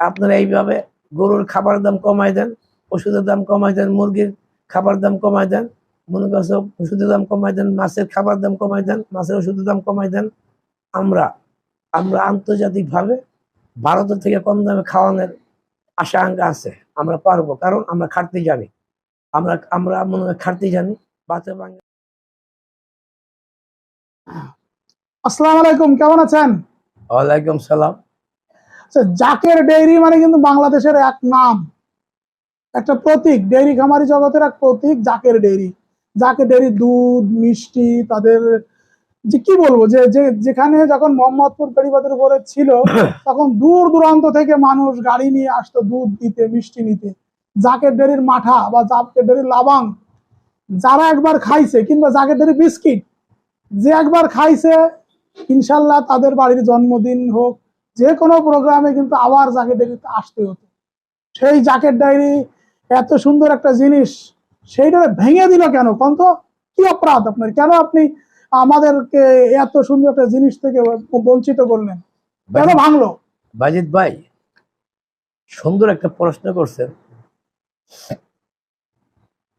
আপনারা এইভাবে গরুর খাবার দাম কমাই দেন ওষুধের দাম কমাই দেন মুরগির খাবার দাম কমাই দেন মনে করছে ওষুধের দাম কমাই দেন মাছের খাবার দাম কমাই দেন মাছের ওষুধের দাম কমাই দেন আমরা আমরা আন্তর্জাতিকভাবে ভারতের থেকে কম দামে খাওয়ানোর আশা আঙ্কা আছে আমরা পারব কারণ আমরা খাটতে জানি আমরা আমরা মনে হয় খাটতে জানি বাচ্চা বাঙ্গা আসসালামু আলাইকুম কেমন আছেন? ওয়ালাইকুম সালাম। জাকের ডেইরি মানে কিন্তু বাংলাদেশের এক নাম। একটা প্রতীক ডেইরি খামারি জগতের এক প্রতীক জাকের ডেইরি। জাকের ডেইরি দুধ মিষ্টি তাদের যে কি বলব যে যেখানে যখন মোহাম্মদপুর বেড়িবাদের উপরে ছিল তখন দূর দূরান্ত থেকে মানুষ গাড়ি নিয়ে আসতো দুধ দিতে মিষ্টি নিতে। জাকের ডেরির মাঠা বা জাকের ডেরির লাবাং যারা একবার খাইছে কিংবা জাকের ডেরি বিস্কিট যে একবার খাইছে ইনশাল্লাহ তাদের বাড়ির জন্মদিন হোক যে কোনো প্রোগ্রামে কিন্তু আবার জ্যাকেট ডায়েরিতে আসতে হতো। সেই জ্যাকেট ডায়েরি এত সুন্দর একটা জিনিস সেইটা ভেঙে দিল কেন? কোন তো কি অপরাধ আপনার? কেন আপনি আমাদেরকে এত সুন্দর একটা জিনিস থেকে বঞ্চিত করলেন? কেন ভাঙলো? বাজিদ ভাই সুন্দর একটা প্রশ্ন করছেন।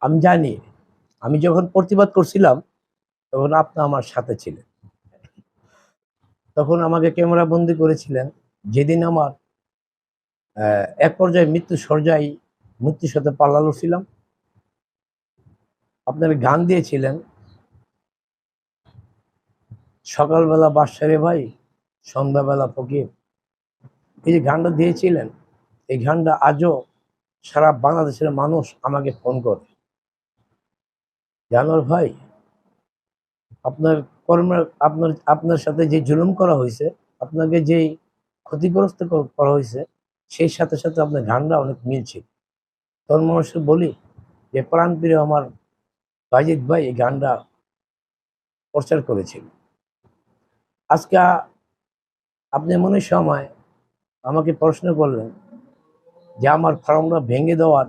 আমি জানি আমি যখন প্রতিবাদ করছিলাম তখন আপনি আমার সাথে ছিলেন। তখন আমাকে ক্যামেরা বন্দি করেছিলেন। যেদিন আমার এক পর্যায়ে মৃত্যু সর্যায় মৃত্যুর সাথে পাল্লা লড়ছিলাম। আপনার গান দিয়েছিলেন, সকালবেলা বাসারে ভাই, সন্ধ্যাবেলা ফকির। এই যে গানটা দিয়েছিলেন, এই গানটা আজও সারা বাংলাদেশের মানুষ আমাকে ফোন করে। জানোর ভাই আপনার কর্মের, আপনার আপনার সাথে যে জুলুম করা হয়েছে, আপনাকে যে ক্ষতিগ্রস্ত করা হয়েছে, সেই সাথে সাথে আপনার গানটা অনেক মিলছে। তখন মানুষকে বলি যে, প্রাণ প্রিয় আমার বাজিদ ভাই এই গানটা প্রচার করেছিল আজকে আপনি মনে সময় আমাকে প্রশ্ন করলেন যে, আমার ফার্মটা ভেঙে দেওয়ার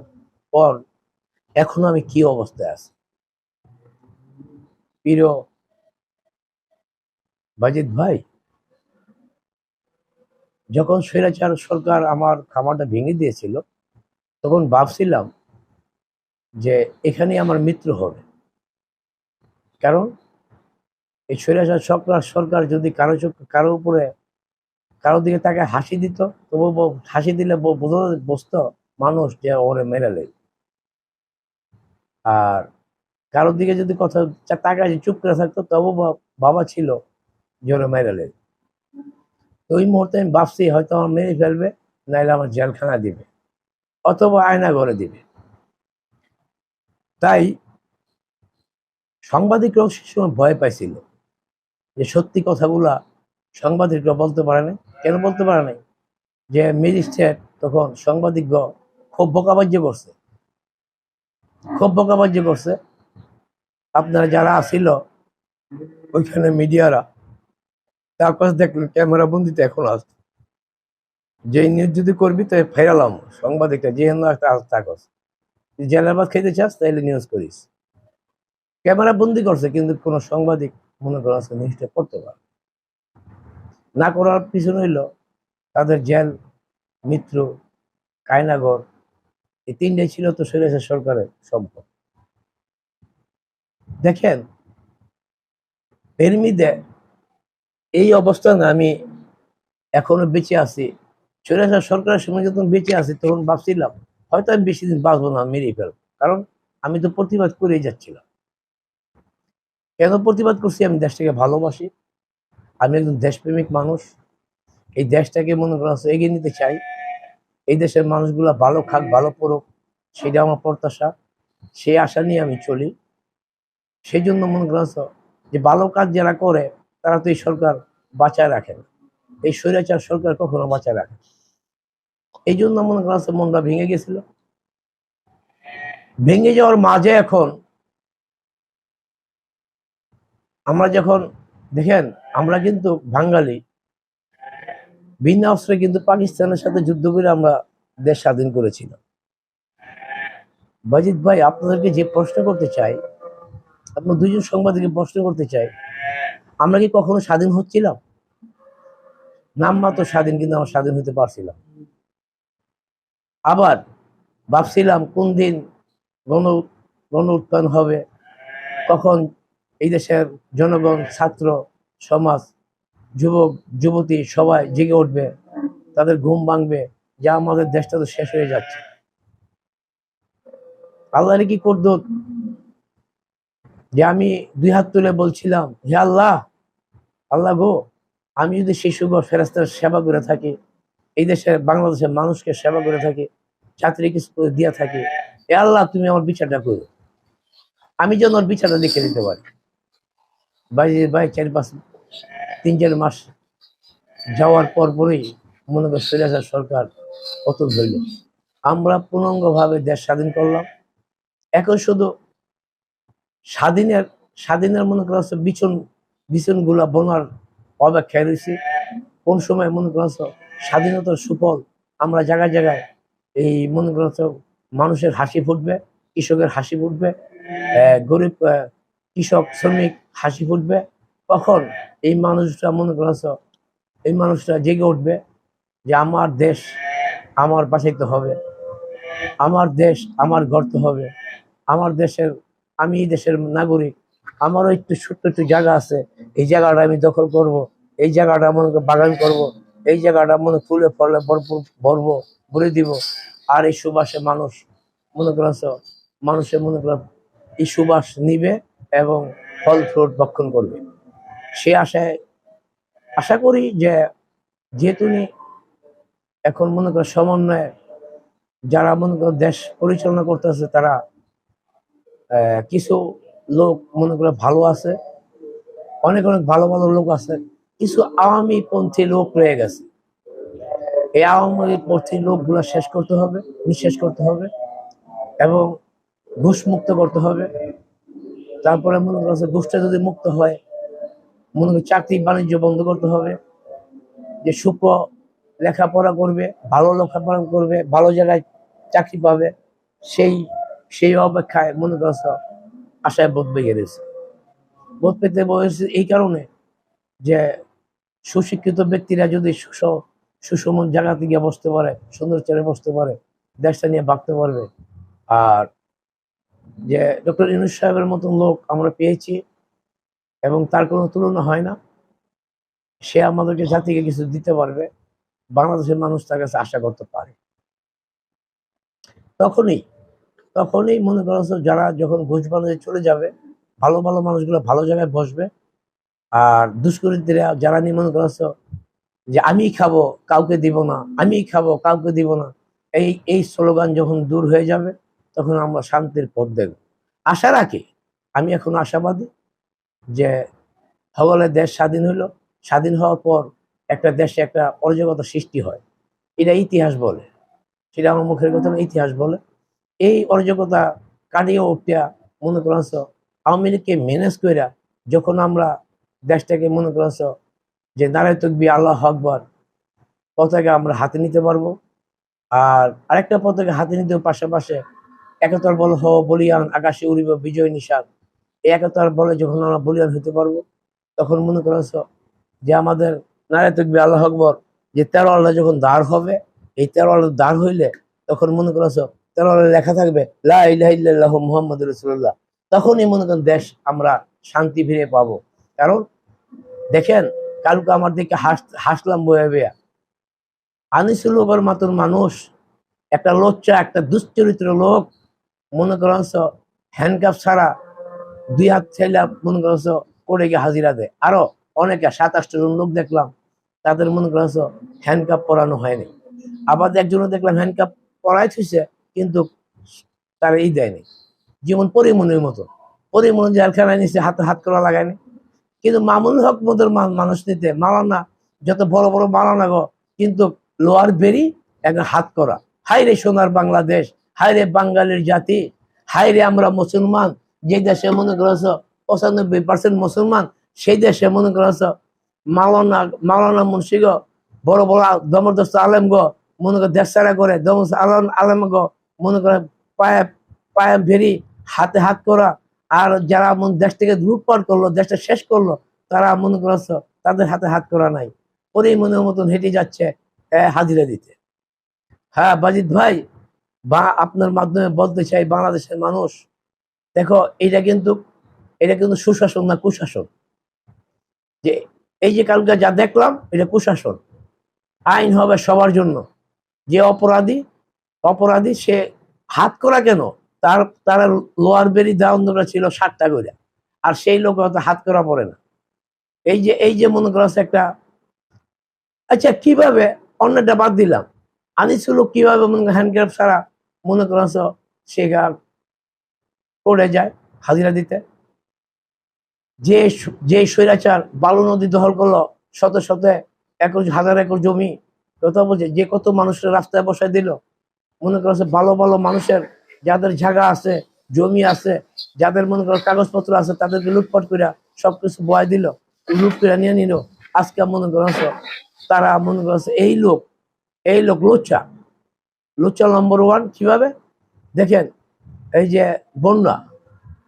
পর এখন আমি কি অবস্থায় আছি? প্রিয় বাজিদ ভাই, যখন স্বৈরাচার সরকার আমার খামারটা ভেঙে দিয়েছিল, তখন ভাবছিলাম যে এখানে আমার মৃত্যু হবে। কারণ এই স্বৈরাচার সরকার সরকার যদি কারও কারও উপরে, কারও দিকে তাকে হাসি দিত তবু হাসি দিলে ব- বোঝা বুঝতো মানুষ যে ওরে মেরে আর কারোর দিকে যদি কথা যে চুপ করে থাকতো তবু বাবা ছিল ওরে মেরে লেগে তো ওই মুহূর্তে আমি ভাবছি, হয়তো আমার মেরে ফেলবে, নাইলে আমার জেলখানা দিবে, অথবা আয়না করে দিবে। তাই সাংবাদিকরাও সে সময় ভয় পাইছিল যে সত্যি কথাগুলা সাংবাদিকরা বলতে পারে না কেন বলতে পারে নাই? যে ম্যাজিস্ট্রেট তখন সাংবাদিক খুব বোকাবাজ্য করছে। খুব বোকাবাজ্য করছে। আপনারা যারা আসিল ওইখানে মিডিয়ারা তার কাছে দেখলেন ক্যামেরা বন্দিতে এখন আসছে যে নিউজ যদি করবি তো ফেরালাম সাংবাদিকটা যে একটা থাকস জেলার ভাত খেতে চাস, তাইলে নিউজ করিস। ক্যামেরা বন্দি করছে, কিন্তু কোনো সাংবাদিক মনে করো আজকে নিউজটা করতে পারে না। করার পিছনে হইল তাদের জেল, মিত্র, কায়নাগর, এই তিনটাই ছিল তো সৈরাসের সরকারের সম্পদ। দেখেন এরমিদে এই অবস্থানে আমি এখনও বেঁচে আছি। সৈরাসের সরকারের সময় যখন বেঁচে আছি, তখন ভাবছিলাম, হয়তো আমি বেশি দিন বাঁচবো না, মেরেই ফেলব। কারণ আমি তো প্রতিবাদ করেই যাচ্ছিলাম। কেন প্রতিবাদ করছি? আমি দেশটাকে ভালোবাসি। আমি একজন দেশপ্রেমিক মানুষ। এই দেশটাকে মনে করা এগিয়ে নিতে চাই। এই দেশের মানুষগুলো ভালো খাক, ভালো পড়ুক সেটা আমার প্রত্যাশা। সেই আশা নিয়ে আমি চলি। সেই জন্য মনে করা যে ভালো কাজ যারা করে তারা তো এই সরকার বাঁচায় রাখে না। এই স্বৈরাচার সরকার কখনো বাঁচায় রাখে এই জন্য মনে করা মনটা ভেঙে গেছিল। ভেঙে যাওয়ার মাঝে এখন আমরা যখন, দেখেন, আমরা কিন্তু বাঙালি। ভিন্ন অস্ত্রে কিন্তু পাকিস্তানের সাথে যুদ্ধ করে আমরা দেশ স্বাধীন করেছিলাম বাজিদ ভাই, আপনাদেরকে যে প্রশ্ন করতে চাই, আপনার দুজন সাংবাদিককে প্রশ্ন করতে চাই আমরা কি কখনো স্বাধীন হচ্ছিলাম? নাম মাত্র স্বাধীন কিন্তু আমরা স্বাধীন হতে পারছিলাম। আবার ভাবছিলাম কোন দিন গণ গণ উত্থান হবে। কখন এই দেশের জনগণ, ছাত্র, সমাজ, যুবক, যুবতী সবাই জেগে উঠবে, তাদের ঘুম ভাঙবে, যা আমাদের দেশটা তো শেষ হয়ে যাচ্ছে। আল্লাহর কি করতো যে আমি দুই হাত তুলে বলছিলাম, হে আল্লাহ আল্লাহ গো, আমি যদি শিশু গো ফেরাস্তার সেবা করে থাকি, এই দেশে বাংলাদেশের মানুষকে সেবা করে থাকি চাকরি কিছু দিয়ে থাকি এ আল্লাহ, তুমি আমার বিচারটা করো। আমি যেন ওর বিচারটা লিখে দিতে পারি। ভাই ভাই, চার পাঁচ, তিন, চার মাস যাওয়ার পর পরই মনে করি সিরাজার সরকার পতন হইল আমরা পূর্ণাঙ্গভাবে দেশ স্বাধীন করলাম। এখন শুধু স্বাধীনের স্বাধীনের মনে করা হচ্ছে বিচন বিচনগুলা বোনার অপেক্ষায় রয়েছি। কোন সময় মনে করা হচ্ছে স্বাধীনতার সুফল আমরা জায়গায় জায়গায় এই মনে করা হচ্ছে মানুষের হাসি ফুটবে, কৃষকের হাসি ফুটবে গরিব কৃষক, শ্রমিক হাসি ফুটবে। তখন এই মানুষটা মনে করা হচ্ছে, এই মানুষটা জেগে উঠবে যে আমার দেশ আমার বাঁচাইতে হবে, আমার দেশ আমার গর্ত হবে, আমার দেশের আমি এই দেশের নাগরিক। আমারও একটু ছোট্ট একটু জায়গা আছে। এই জায়গাটা আমি দখল করব। এই জায়গাটা মনে বাগান করব। এই জায়গাটা মনে ফুলে ফলে ভরপুর ভরবো, ভরে দিব। আর এই সুবাসে মানুষ, মনে করছ মানুষের মনে কর এই সুবাস নিবে এবং ফল, ফ্রুট ভক্ষণ করবে। সে আশায় আশা করি যে, যেহেতু এখন মনে করো সমন্বয়ে, যারা মনে করো দেশ পরিচালনা করতেছে, তারা কিছু লোক মনে করে ভালো আছে, অনেক অনেক ভালো ভালো লোক আছে, কিছু আওয়ামী পন্থী লোক রয়ে গেছে। এই আওয়ামী পন্থী লোকগুলো শেষ করতে হবে, নিঃশেষ করতে হবে এবং ঘুষ মুক্ত করতে হবে। তারপরে মনে করছে ঘুষটা যদি মুক্ত হয়, মনে করি চাকরি বাণিজ্য বন্ধ করতে হবে, যে সুপ লেখাপড়া করবে, ভালো লেখাপড়া করবে, ভালো জায়গায় চাকরি পাবে, সেই সেই অপেক্ষায় মনে করছে, আশায় বোধ পেয়ে গেছে। বোধ পেতে বলেছে এই কারণে যে সুশিক্ষিত ব্যক্তিরা যদি সুস- সুষম জায়গাতে গিয়ে বসতে পারে, সুন্দর চেয়ারে বসতে পারে, দেশটা নিয়ে ভাবতে পারবে। আর যে ডক্টর ইনুস সাহেবের মতন লোক আমরা পেয়েছি এবং তার কোনো তুলনা হয় না, সে আমাদেরকে জাতিকে কিছু দিতে পারবে, বাংলাদেশের মানুষ তার কাছে আশা করতে পারে। তখনই তখনই মনে করো যারা যখন ঘুষ বানিয়ে চলে যাবে, ভালো ভালো মানুষগুলো ভালো জায়গায় বসবে। আর দুষ্কৃতীরা যারা নিয়ে মনে করছ যে আমি খাব, কাউকে দিব না, আমি খাব, কাউকে দিব না, এই এই স্লোগান যখন দূর হয়ে যাবে, তখন আমরা শান্তির পথ দেখব। আশা রাখি, আমি এখন আশাবাদী যে সকলের দেশ স্বাধীন হইল। স্বাধীন হওয়ার পর একটা দেশে একটা অরাজকতা সৃষ্টি হয়। এটা ইতিহাস বলে। সেটা আমার মুখের কথা ইতিহাস বলে। এই অরাজকতা কাটিয়ে উঠিয়া মনে করাছ? আওয়ামী লীগকে ম্যানেজ কইরা যখন আমরা দেশটাকে মনে করাছ যে নারায় তকবি আল্লাহ আকবর, পতাকা আমরা হাতে নিতে পারব। আর আরেকটা পতাকা হাতে নিতে পাশাপাশি একতার বল হ বলিয়ান, আকাশে উড়িব, বিজয় নিশান, এই একতার বলে যখন আমরা বলিয়ান হতে পারব, তখন মনে করাছ যে আমাদের নারায় তকবি আল্লাহ আকবর, যে তেরো আল্লাহ যখন দাঁড় হবে, এই তেরো আল্লাহ দাঁড় হইলে তখন মনে করাছ আল্লাহ লেখা থাকবে, লা ইলাহা ইল্লাল্লাহ মুহাম্মদ রসুল্লাহ তখনই মনে করেন দেশ আমরা শান্তি ফিরে পাবো। কারণ দেখেন, কালকে আমার দিকে হাস, হাসলাম বয়ে বেয়া। আনিসুল ওবার মাতুর মানুষ, একটা লোচ্চা একটা দুশ্চরিত্র লোক, মনে করছ হ্যান্ডকাপ ছাড়া দুই হাত ছেলে মনে করছ করে গিয়ে হাজিরা দেয়। আরও অনেকে সাত আটটা জন লোক দেখলাম, তাদের মনে করছ হ্যান্ডকাপ পরানো হয়নি। আবার একজনও দেখলাম হ্যান্ডকাপ পরাই থুইছে কিন্তু তারা এই দেয়নি। যেমন পরিমনের মতো। পরিমন জেলখানায় নিচে হাতে হাত করা লাগায়নি। কিন্তু মামুন হক মতো মানুষ নিতে মালানা, যত বড় বড় মালানা গো, কিন্তু লোয়ার বেরি একদম হাত করা। হাই রে সোনার বাংলাদেশ হাই রে বাঙালির জাতি হাই রে আমরা মুসলমান, যে দেশে মনে করছ পঁচানব্বই পার্সেন্ট মুসলমান, সেই দেশে মনে করছ মালানা মালানা মুন্সি গো, বড় বড় দমরদস্ত আলেম গো, মনে করে দেশ ছাড়া করে দমস আলম আলেম গো মনে করে পায়ে পায়ে ভেরি হাতে হাত করা, আর যারা দেশ থেকে লুটপাট করল, দেশটা শেষ করল, তারা মনে করছ তাদের হাতে হাত করা নাই। ওরই মনের মতন হেঁটে যাচ্ছে হাজিরা দিতে। হ্যাঁ বাজিদ ভাই, বা আপনার মাধ্যমে বলতে চাই, বাংলাদেশের মানুষ, দেখো, এটা কিন্তু এটা কিন্তু সুশাসন না কুশাসন। যে এই যে কালকে যা দেখলাম, এটা কুশাসন। আইন হবে সবার জন্য। যে অপরাধী অপরাধী, সে হাত করা কেন? তার তার লোয়ার বেরি দাউন্ডটা ছিল ষাটটা করে আর সেই লোক হয়তো হাত করা পড়ে না। এই যে এই যে মনে করা একটা আচ্ছা কীভাবে? অন্যটা বাদ দিলাম। আনিসুল কীভাবে মনে হ্যান্ডক্রাফট ছাড়া মনে করা সে গা- করে যায় হাজিরা দিতে? যে যে স্বৈরাচার বালু নদী দখল করল, শত শত একর, হাজার একর জমি, কথা বলছে, যে কত মানুষের রাস্তায় বসায় দিল মনে করছে ভালো ভালো মানুষের যাদের জায়গা আছে, জমি আছে, যাদের মনে করো কাগজপত্র আছে, তাদেরকে লুটপাট করে সবকিছু বয় দিল, লুট করে নিয়ে নিল। আজকে মনে করছে তারা মনে করছে এই লোক এই লোক লুচ্চা। লুচ্চা নম্বর ওয়ান কীভাবে? দেখেন, এই যে বন্যা,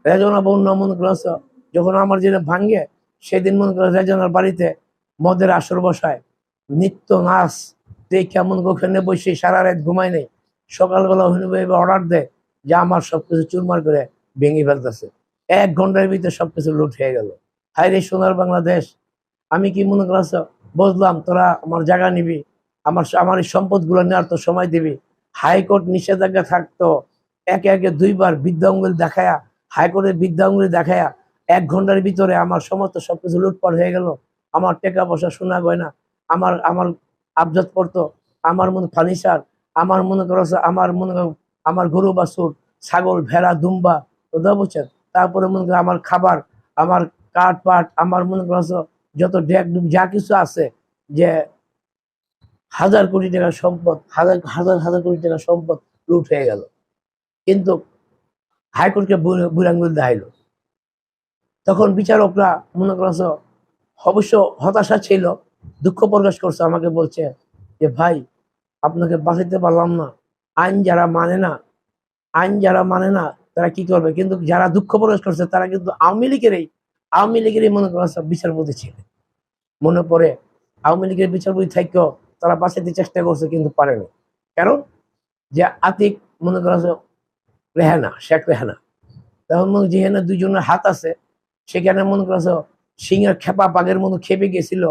রেজনা বন্যা মনে করছে যখন আমার যেটা ভাঙ্গে সেদিন মনে করে রেজনার বাড়িতে মদের আসর বসায়। নিত্য নাচ, দেখে মনে করে ওখানে বসে সারা রাত ঘুমায় নেই। সকালবেলা ওখানে অর্ডার দেয়, যে আমার সবকিছু চুরমার করে ভেঙে ফেলতেছে। এক ঘণ্টার ভিতরে সবকিছু লুট হয়ে গেল। হাই রে সোনার বাংলাদেশ, আমি কি মনে করছ বুঝলাম, তোরা আমার জায়গা নিবি, আমার আমার এই সম্পদগুলো নেওয়ার তো সময় দিবি। হাইকোর্ট নিষেধাজ্ঞা থাকতো, একে একে দুইবার বিদ্যাঙ্গুল দেখায়া, হাইকোর্টের বিদ্যাঙ্গুলি দেখায়া, এক ঘণ্টার ভিতরে আমার সমস্ত সবকিছু লুটপাট হয়ে গেল। আমার টাকা পয়সা শোনা গয়না, আমার আমার আবজত পড়তো, আমার মনে ফার্নিচার আমার মনে করো আমার মনে করো আমার গরু বাছুর, ছাগল, ভেড়া, দুম্বা কথা বলছেন তারপরে মনে করো আমার খাবার, আমার কাঠ পাট, আমার মনে করো যত ডেক ডুব যা কিছু আছে যে হাজার কোটি টাকার সম্পদ, হাজার হাজার হাজার কোটি টাকার সম্পদ লুট হয়ে গেল। কিন্তু হাইকোর্টকে বুড়াঙ্গুল দেখাইল। তখন বিচারকরা মনে করছ অবশ্য হতাশা ছিল, দুঃখ প্রকাশ করছে, আমাকে বলছে যে ভাই আপনাকে বাঁচাইতে পারলাম না। আইন যারা মানে না, আইন যারা মানে না, তারা কি করবে? কিন্তু যারা দুঃখ প্রকাশ করছে, তারা কিন্তু আওয়ামী লীগেরই আওয়ামী লীগেরই মনে করছে বিচারপতি ছিলেন মনে পড়ে, আওয়ামী লীগের বিচারপতি থাকেও তারা বাঁচাইতে চেষ্টা করছে, কিন্তু পারেনি কারণ? যে আতিক মনে করছে রেহানা, শেখ রেহানা। তখন মনে যেখানে দুজনের হাত আছে, সেখানে মনে করছে সিংহের খেপা বাঘের মতো খেপে গেছিল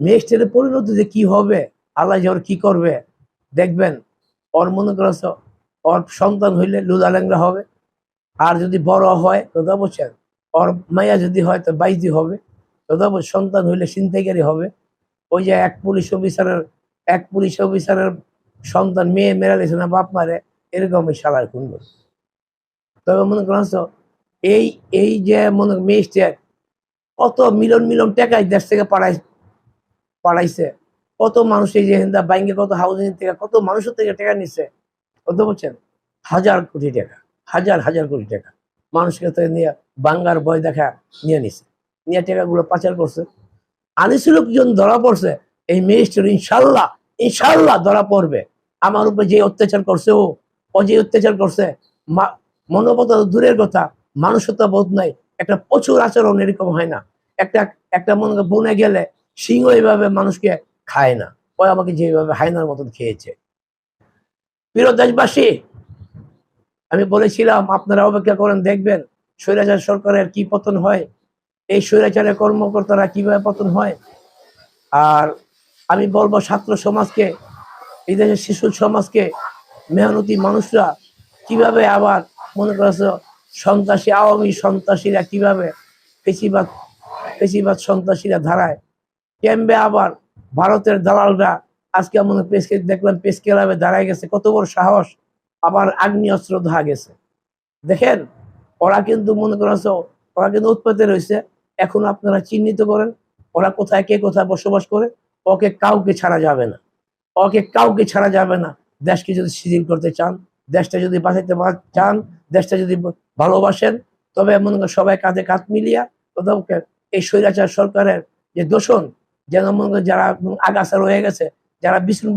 মিস্টেট মিস্টেটের পরিণতি যে কি হবে, আল্লাহ যে ওর কি করবে, দেখবেন, ওর মনে করছ ওর সন্তান হইলে লুদা ল্যাংরা হবে, আর যদি বড় হয় কথা বলছেন ওর মায়া যদি হয়, তো বাইজি হবে কথা সন্তান হইলে সিনতেকারী হবে, ওই যে এক পুলিশ অফিসারের, এক পুলিশ অফিসারের সন্তান মেয়ে মেরা দিয়েছে না বাপ মারে, এরকম শালার খুন তবে মনে করেন এই এই যে মনে মেয়েস্টের, কত মিলন মিলন টাকায় দেশ থেকে পাড়াই পাড়াইছে। কত মানুষ এই যে ব্যাংকে কত হাউজিং থেকে কত মানুষের থেকে টাকা নিচ্ছে কত বলছেন হাজার কোটি টাকা, হাজার হাজার কোটি টাকা। মানুষকে থেকে নিয়ে বাঙ্গার বয় দেখা নিয়ে নিছে। নিয়ে টাকাগুলো পাচার করছে। আনিসুল জন ধরা পড়ছে। এই মেয়েস্টের ইনশাল্লাহ ইনশাল্লাহ ধরা পড়বে। আমার উপরে যে অত্যাচার করছে ও ও যে অত্যাচার করছে মনোবত দূরের কথা মানুষত্ব বোধ নাই। একটা প্রচুর আচরণ এরকম হয় না। একটা একটা মনে বনে গেলে সিংহ এইভাবে মানুষকে খায় না। ওই আমাকে যেভাবে হায়নার মতন খেয়েছে। প্রিয় দেশবাসী, আমি বলেছিলাম, আপনারা অপেক্ষা করেন, দেখবেন স্বৈরাচার সরকারের কি পতন হয়, এই স্বৈরাচারের কর্মকর্তারা কীভাবে পতন হয়। আর আমি বলব, ছাত্র সমাজকে, এই দেশের শিশু সমাজকে, মেহনতি মানুষরা কীভাবে আবার মনে করছ, সন্ত্রাসী, আওয়ামী সন্ত্রাসীরা কীভাবে পেশিবাদ পেশিবাদ সন্ত্রাসীরা ধারায় কেমবে আবার ভারতের দালালরা আজকে মনে পেসকে দেখলাম পেস ক্লাবে দাঁড়ায় গেছে। কত বড় সাহস। আবার আগ্নি অস্ত্র ধরা গেছে। দেখেন, ওরা কিন্তু মনে করছ ওরা কিন্তু উৎপাতে রয়েছে। এখন আপনারা চিহ্নিত করেন, ওরা কোথায় কে কোথায় বসবাস করে, ওকে কাউকে ছাড়া যাবে না। ওকে কাউকে ছাড়া যাবে না। দেশকে যদি শিথিল করতে চান, দেশটা যদি বাঁচাইতে চান, দেশটা যদি ভালোবাসেন, তবে মনে করেন সবাই কাঁধে কাঁধ মিলিয়া কোথাও এই স্বৈরাচার সরকারের যে দোষণ যেন মনে করেন যারা আগাছা রয়ে গেছে, যারা বিষ্ণু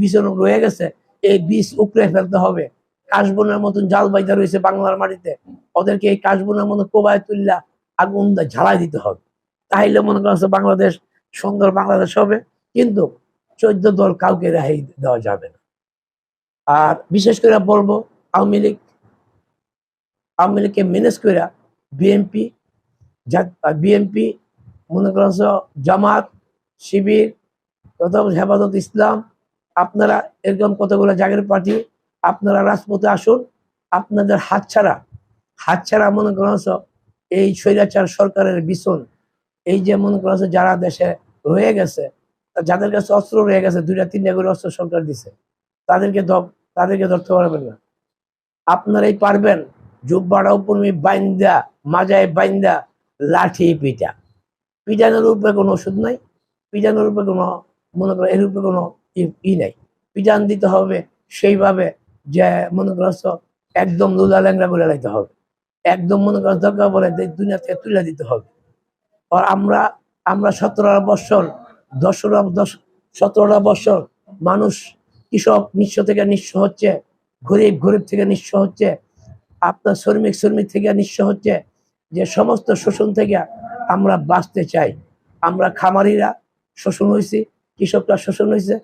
বিছন রয়ে গেছে, এই বীজ উপড়ে ফেলতে হবে। কাশবনের মতন জাল বাইদা রয়েছে বাংলার মাটিতে, ওদেরকে এই কাশবনের মতো কোবায় তুললা আগুন ঝালাই দিতে হবে। তাইলে মনে করছে বাংলাদেশ, সুন্দর বাংলাদেশ হবে, কিন্তু চোদ্দ দল কাউকে রেহাই দেওয়া যাবে না। আর বিশেষ করে বলব, আওয়ামী লীগ, আওয়ামী লীগকে ম্যানেজ করে বিএনপি বিএনপি, মনে করেন যে জামাত শিবির, প্রথম হেফাজত ইসলাম, আপনারা এরকম কতগুলো জাগের পার্টি, আপনারা রাজপথে আসুন, আপনাদের হাত হাতছাড়া হাতছাড়া মনে করেন যে এই স্বৈরাচার সরকারের ভীষণ এই যে মনে করেন যে যারা দেশে রয়ে গেছে, যাদের কাছে অস্ত্র রয়ে গেছে, দুইটা, তিনটা করে অস্ত্র সরকার দিছে, তাদেরকে তাদেরকে ধরতে পারবেন না। আপনারাই পারবেন জুব্বাটা উপর্মী বাইন্দা, মাজায় বাইন্দা লাঠি পিটা। পিটানোর উপরে কোনো ওষুধ নাই। পিটানোর উপরে কোনো, মনে করো, এর উপরে কোনো ই- নাই। পিটান দিতে হবে, সেইভাবে যে, মনে করো তো একদম লুলা ল্যাংরা করে লাইতে হবে। একদম, মনে করো দরকার বলে দুনিয়া থেকে তুলে দিতে হবে। আর আমরা আমরা সতেরোটা বৎসর দশরা দশ, সতেরোটা বৎসর মানুষ কৃষক নিঃস্ব থেকে নিঃস্ব হচ্ছে, গরিব গরিব থেকে নিঃস্ব হচ্ছে, আপনার শ্রমিক শ্রমিক থেকে নিঃস্ব হচ্ছে, যে সমস্ত শোষণ থেকে আমরা বাঁচতে চাই। আমরা খামারিরা শোষণ হয়েছি কৃষকরা শোষণ হয়েছে,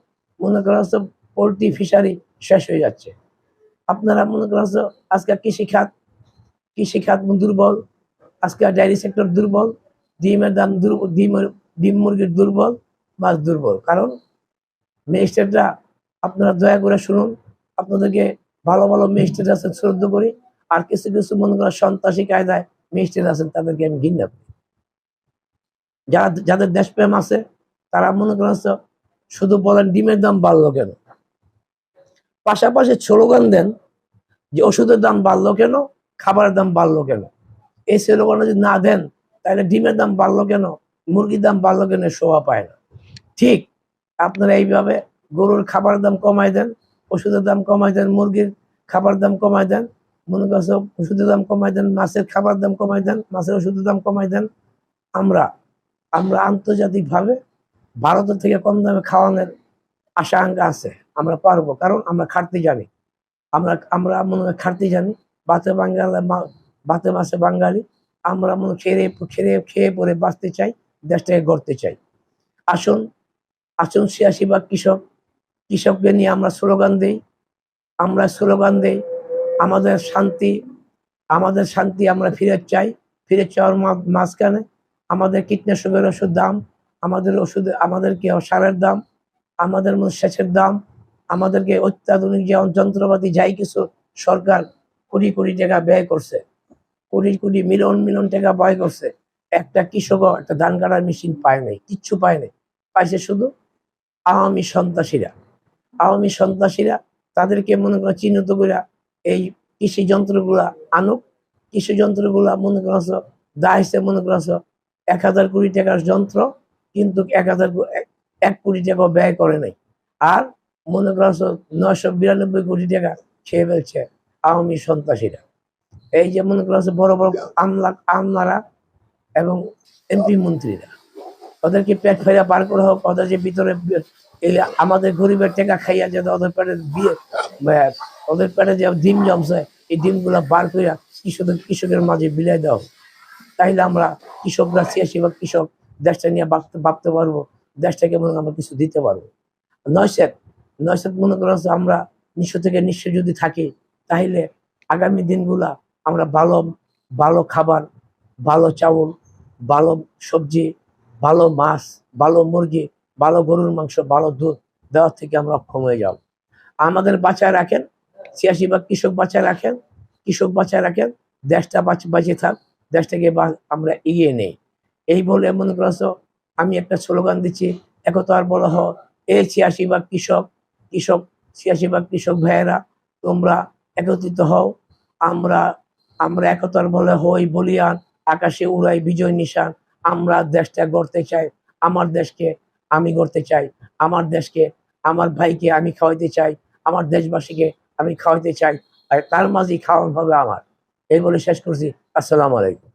মনে করা হচ্ছে পোলট্রি ফিশারি শেষ হয়ে যাচ্ছে। আপনারা মনে করা হচ্ছে আজকে কৃষি খাত কৃষি খাত দুর্বল, আজকে ডায়েরি সেক্টর দুর্বল, ডিমের দাম দুর্বল ডিমের, ডিম মুরগির দুর্বল, মাছ দুর্বল। কারণ ম্যাজিস্ট্রেটরা আপনারা দয়া করে শুনুন, আপনাদেরকে ভালো ভালো ম্যাজিস্ট্রেট আছেন শ্রদ্ধা করি, আর কিছু কিছু মনে করেন সন্ত্রাসী কায়দায় ম্যাজিস্ট্রেট আছেন, তাদেরকে আমি ঘৃণা করি। যারা, যাদের দেশপ্রেম আছে তারা মনে করেন শুধু বলেন ডিমের দাম বাড়লো কেন? পাশাপাশি স্লোগান দেন যে ওষুধের দাম বাড়লো কেন, খাবারের দাম বাড়লো কেন? এই স্লোগান যদি না দেন, তাহলে ডিমের দাম বাড়লো কেন, মুরগির দাম বাড়লো কেন শোভা পায় না। ঠিক আপনারা এইভাবে গরুর খাবারের দাম কমাই দেন, ওষুধের দাম কমাই দেন, মুরগির খাবার দাম কমাই দেন, মনে করছে ওষুধের দাম কমাই দেন, মাছের খাবার দাম কমাই দেন, মাছের ওষুধের দাম কমাই দেন, আমরা আমরা আন্তর্জাতিকভাবে ভারতের থেকে কম দামে খাওয়ানোর আশা আঙ্কা আছে, আমরা পারব। কারণ আমরা খাটতে জানি। আমরা আমরা মনে হয় খাটতে জানি। বাতে বাঙ্গালে বাতে মাসে বাঙালি। আমরা মনে খেয়ে খেয়ে খেয়ে পরে বাঁচতে চাই, দেশটাকে গড়তে চাই। আসুন আসুন ছিয়াশি বা কৃষক, কৃষককে নিয়ে আমরা স্লোগান দিই। আমরা স্লোগান দিই, আমাদের শান্তি আমাদের শান্তি আমরা ফিরে চাই। ফিরে চাওয়ার মাঝখানে আমাদের কীটনাশকের ওষুধ দাম আমাদের ওষুধ, আমাদেরকে সারের দাম, আমাদের সেচের দাম, আমাদেরকে অত্যাধুনিক যে যন্ত্রপাতি, যাই কিছু সরকার কোটি কোটি টাকা ব্যয় করছে, কোটি কোটি মিলন মিলন টাকা ব্যয় করছে, একটা কৃষকও একটা ধান কাটার মেশিন পায় নাই, কিচ্ছু পায় নাই, পাইছে শুধু আওয়ামী সন্ত্রাসীরা। আওয়ামী সন্ত্রাসীরা তাদেরকে মনে করো চিহ্নিত করে এই কৃষি যন্ত্রগুলা আনুক, কৃষি যন্ত্রগুলা মনে করছ দা হিসেবে মনে করছ, এক হাজার কোটি টাকার যন্ত্র কিন্তু এক হাজার এক- কোটি টাকা ব্যয় করে নাই। আর মনে করছ নয়শো বিরানব্বই কোটি টাকা খেয়ে ফেলছে আওয়ামী সন্ত্রাসীরা। এই যে মনে করছ বড় বড় আমলা আমলারা এবং এমপি মন্ত্রীরা। ওদেরকে পেট ফেরা বার করে হোক, ওদের যে ভিতরে আমাদের গরিবের টাকা খাইয়া যে ওদের পেটে বিয়ে ওদের পেটে যে ডিম জমছে, এই ডিমগুলা বার করিয়া কৃষকের কৃষকের মাঝে বিলাই দাও তাইলে আমরা কৃষকরা ছিয়াশি বা কৃষক দেশটা নিয়ে ভাবতে ভাবতে পারব, দেশটাকে মনে আমরা কিছু দিতে পারব। নয়সেট নয়সেট মনে করো আমরা নিঃস্ব থেকে নিঃস্ব যদি থাকি, তাহলে আগামী দিনগুলা আমরা ভালো ভালো খাবার, ভালো চাউল, ভালো সবজি, ভালো মাছ, ভালো মুরগি, ভালো গরুর মাংস, ভালো দুধ দেওয়ার থেকে আমরা অক্ষম হয়ে যাব। আমাদের বাঁচায় রাখেন ছিয়াশি ভাগ কৃষক বাঁচায় রাখেন, কৃষক বাঁচায় রাখেন, দেশটা বাঁচ- বাঁচে থাক, দেশটাকে বা- আমরা এগিয়ে নেই। এই বলে মনে করছ, আমি একটা স্লোগান দিচ্ছি একতার বলা হ এই ছিয়াশি ভাগ কৃষক কৃষক ছিয়াশি ভাগ কৃষক ভাইয়েরা, তোমরা একত্রিত হও, আমরা আমরা একতার বলে হই বলিয়ান, আকাশে উড়াই বিজয় নিশান, আমরা দেশটা গড়তে চাই, আমার দেশকে আমি গড়তে চাই, আমার দেশকে, আমার ভাইকে আমি খাওয়াইতে চাই, আমার দেশবাসীকে আমি খাওয়াইতে চাই, আর তার মাঝেই খাওয়ান হবে আমার। এই বলে শেষ করছি, আসসালামু আলাইকুম।